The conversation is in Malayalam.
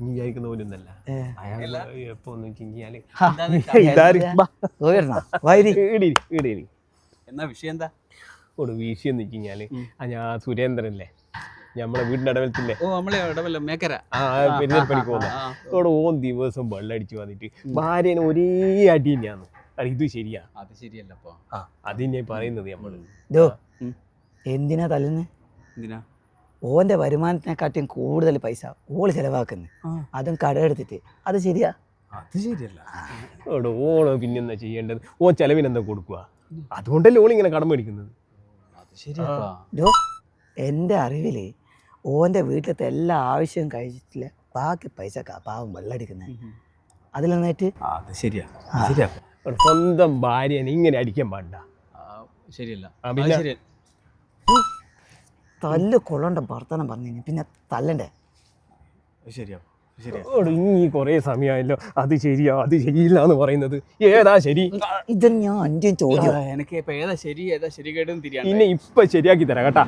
നീ വിചാരിക്കുന്ന പോലെ ഒന്നല്ല. അയാൾ എപ്പോ ഒന്ന് എന്നാ വിഷയം എന്താ? ഒരു വിഷയം നിൽക്കിഞ്ഞാൽ ആ ഞാൻ സുരേന്ദ്രല്ലേ നമ്മളെ വീടിന്റെ ഇടവലത്തില്ലേ ഓ നമ്മളെ ഇടവല്ല മേക്കര. ആ പോകുന്ന. അവിടെ ഓൻ ദിവസം വെള്ളടിച്ചു വന്നിട്ട് ഭാര്യനെ ഒരേ അടി തന്നെയാണ്. ഇത് ശരിയാ. അത് ശരിയല്ലപ്പോ ആ അത് ഞാൻ പറയുന്നത് നമ്മൾ ദോ, എന്തിനാ തല്ലുന്നത് എന്തിനാ? ഓന്റെ വരുമാനത്തിനെക്കാട്ടിയും കൂടുതൽ പൈസ ഓൾ ചെലവാക്കുന്നത് അതും കടമെടുത്തിട്ട്. അത് ശരിയാ? അത് ശരിയല്ല. അവിടെ ഓൾ പിന്നെന്താ ചെയ്യേണ്ടത്? ഓൻ ചെലവിനെന്താ കൊടുക്കുക അതുകൊണ്ടല്ലേ ഓൾ ഇങ്ങനെ കടം മേടിക്കുന്നത്. ഡോ എന്റെ അറിവിൽ ഓന്റെ വീട്ടിലത്തെ എല്ലാ ആവശ്യവും കഴിച്ചിട്ടില്ല. ബാക്കി പൈസ പാവം വെള്ളടിക്കുന്നത് അതിൽ നിന്നിട്ട്? അത് ശരിയാ. ശരിയാ. സ്വന്തം ഭാര്യനെ ഇങ്ങനെ അടിക്കാൻ പാടില്ല. ആ, ശരിയല്ല ആ, അത് പിന്നെ? ശരിയ തല്ല് കൊള്ളണ്ട ഭർത്തനം പറഞ്ഞു പിന്നെ തല്ലണ്ടേ? ശരിയാ ശരിയാ. ഇനി കുറേ സമയമായല്ലോ. അത് ശരിയാ അത് ശരിയില്ല എന്ന് പറയുന്നത്. ഏതാ ശരി? ഇത് ഞാൻ അഞ്ചും ചോദ്യം? എനിക്ക് ഇപ്പൊ ഏതാ ശരി ഏതാ ശരി കേട്ടെന്ന് തിരിയാ ഇനി ഇപ്പൊ ശരിയാക്കി തരാം കേട്ടാ.